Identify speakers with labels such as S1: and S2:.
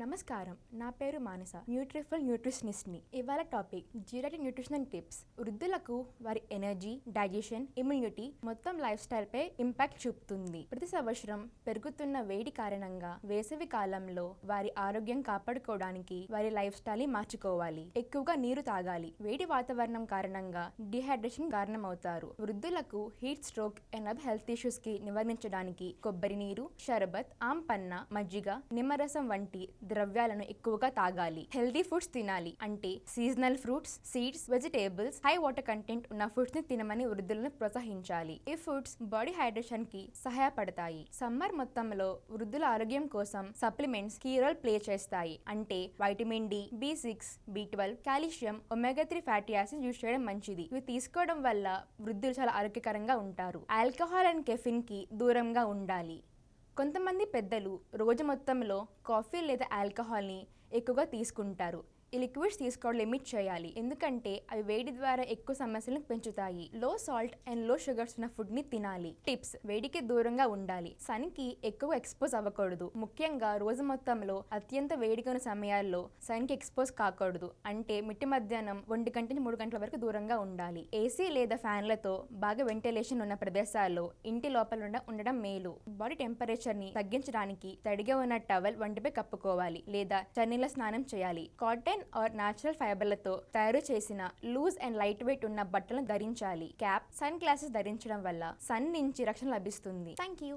S1: నమస్కారం. నా పేరు మానస న్యూట్రిఫుల్ న్యూట్రిషనిస్ట్ని. ఇవాళ టాపిక్ జీరాటిక్ న్యూట్రిషనల్ టిప్స్. వృద్ధులకు వారి ఎనర్జీ డైజెషన్ ఇమ్యూనిటీ మొత్తం లైఫ్ స్టైల్ పై ఇంపాక్ట్ చూపుతుంది. ప్రతి సంవత్సరం పెరుగుతున్న వేడి కారణంగా వేసవి కాలంలో వారి ఆరోగ్యం కాపాడుకోవడానికి వారి లైఫ్ స్టైల్ని మార్చుకోవాలి. ఎక్కువగా నీరు తాగాలి. వేడి వాతావరణం కారణంగా డిహైడ్రేషన్ కారణమవుతారు. వృద్ధులకు heat stroke and other health ఇష్యూస్కి నివారించడానికి కొబ్బరి నీరు షర్బత్ ఆమ్ పన్న మజ్జిగ నిమ్మరసం వంటి ద్రవ్యాలను ఎక్కువగా తాగాలి. హెల్దీ ఫుడ్స్ తినాలి. అంటే seasonal fruits seeds vegetables high water content ఉన్న ఫుడ్స్ని తినమని వృద్ధులను ప్రోత్సహించాలి. ఈ ఫుడ్స్ బాడీ హైడ్రేషన్కి సహాయపడతాయి. సమ్మర్ మొత్తంలో వృద్ధుల ఆరోగ్యం కోసం సప్లిమెంట్స్ కీ రోల్ ప్లే చేస్తాయి. అంటే vitamin D B six B twelve calcium omega three fatty acid use చేయడం మంచిది. ఇవి తీసుకోవడం వల్ల వృద్ధులు చాలా ఆరోగ్యకరంగా ఉంటారు. ఆల్కహాల్ అండ్ కెఫిన్కి దూరంగా ఉండాలి. కొంతమంది పెద్దలు రోజు మొత్తంలో కాఫీ లేదా ఆల్కహాల్ని ఎక్కువగా తీసుకుంటారు. ఈ లిక్విడ్స్ తీసుకోవడం లిమిట్ చేయాలి. ఎందుకంటే అవి వేడి ద్వారా ఎక్కువ సమస్యలను పెంచుతాయి. లో సాల్ట్ అండ్లో షుగర్స్ ఉన్న ఫుడ్ని తినాలి. టిప్స్ వేడికి దూరంగా ఉండాలి. సన్కి ఎక్కువ ఎక్స్పోజ్ అవ్వకూడదు. ముఖ్యంగా రోజు మొత్తంలో అత్యంత వేడిగా ఉన్న సమయాల్లో సన్కి ఎక్స్పోజ్ కాకూడదు. అంటే మిట్టి మధ్యాహ్నం ఒంటి గంట మూడు గంటల వరకు దూరంగా ఉండాలి. ఏసీ లేదా ఫ్యాన్లతో బాగా వెంటిలేషన్ ఉన్న ప్రదేశాల్లో ఇంటి లోపల ఉండడం మేలు. బాడీ టెంపరేచర్ని తగ్గించడానికి తడిగా ఉన్న టవల్ వంటిపై కప్పుకోవాలి. లేదా చన్నీళ్ళ స్నానం చేయాలి. కాటన్ ఆర్ నాచురల్ ఫైబర్లతో తయారు చేసిన లూజ్ అండ్ లైట్ వెయిట్ ఉన్న బట్టలను ధరించాలి. క్యాప్ సన్ గ్లాసెస్ ధరించడం వల్ల సన్ నుంచి రక్షణ లభిస్తుంది. Thank you